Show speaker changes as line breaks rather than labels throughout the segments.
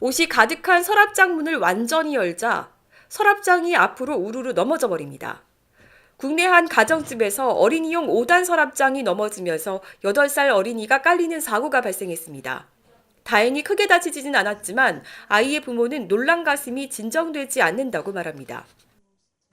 옷이 가득한 서랍장 문을 완전히 열자 서랍장이 앞으로 우르르 넘어져 버립니다. 국내 한 가정집에서 어린이용 5단 서랍장이 넘어지면서 8살 어린이가 깔리는 사고가 발생했습니다. 다행히 크게 다치지는 않았지만 아이의 부모는 놀란 가슴이 진정되지 않는다고 말합니다.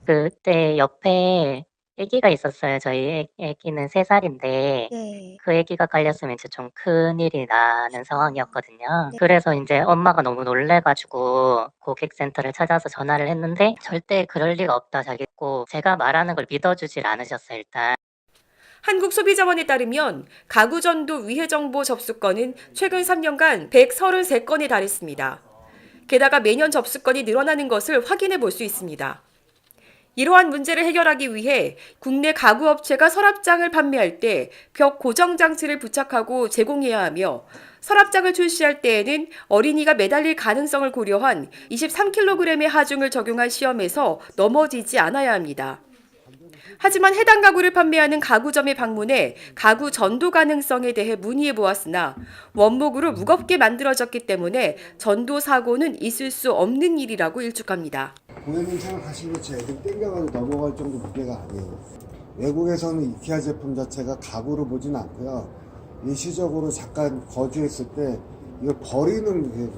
그때 옆에 아기가 있었어요. 저희 애 애기는 3 살인데
네.
그 아기가 깔렸으면 이제 좀 큰일이 나는 상황이었거든요.
네.
그래서 인제 엄마가 너무 놀래 가지고 고객센터를 찾아서 전화를 했는데 "절대 그럴 리가 없다." 자기고 제가 말하는 걸 믿어 주질 않으셨어요 일단.
한국소비자원에 따르면 가구 전도 위해 정보 접수 건은 최근 3년간 133건에 달했습니다. 게다가 매년 접수 건이 늘어나는 것을 확인해 볼 수 있습니다. 이러한 문제를 해결하기 위해 국내 가구 업체가 서랍장을 판매할 때 벽 고정 장치를 부착하고 제공해야 하며 서랍장을 출시할 때에는 어린이가 매달릴 가능성을 고려한 23kg의 하중을 적용한 시험에서 넘어지지 않아야 합니다. 하지만 해당 가구를 판매하는 가구점에 방문해 가구 전도 가능성에 대해 문의해 보았으나 원목으로 무겁게 만들어졌기 때문에 전도 사고는 있을 수 없는 일이라고 일축합니다.
고객님 생각하신 것처럼 애들 땡겨가지고 넘어갈 정도 무게가 아니에요. 외국에서는 이케아 제품 자체가 가구로 보진 않고요. 일시적으로 잠깐 거주했을 때 이걸 버리는 게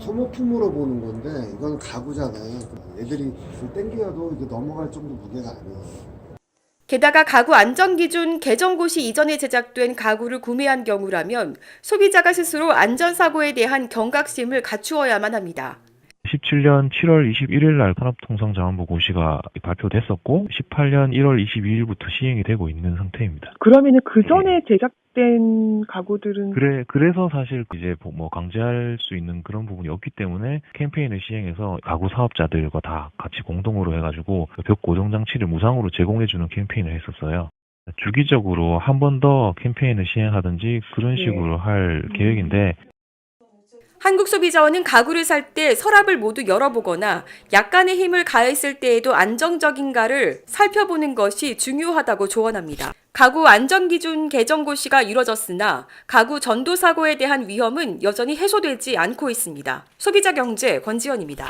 소모품으로 보는 건데 이건 가구잖아요. 애들이 땡겨도 이게 넘어갈 정도 무게가 아니에요.
게다가 가구 안전 기준 개정고시 이전에 제작된 가구를 구매한 경우라면 소비자가 스스로 안전사고에 대한 경각심을 갖추어야만 합니다.
17년 7월 21일 날 산업통상자원부 고시가 발표됐었고 18년 1월 22일부터 시행이 되고 있는 상태입니다.
그러면은 그 전에 제작 된 가구들은
그래 그래서 사실 이제 뭐 강제할 수 있는 그런 부분이 없기 때문에 캠페인을 시행해서 가구 사업자들과 다 같이 공동으로 해가지고 벽 고정 장치를 무상으로 제공해주는 캠페인을 했었어요. 주기적으로 한 번 더 캠페인을 시행하든지 그런
네.
식으로 할 계획인데
한국 소비자원은 가구를 살 때 서랍을 모두 열어보거나 약간의 힘을 가했을 때에도 안정적인가를 살펴보는 것이 중요하다고 조언합니다. 가구 안전기준 개정 고시가 이뤄졌으나 가구 전도 사고에 대한 위험은 여전히 해소되지 않고 있습니다. 소비자 경제 권지연입니다.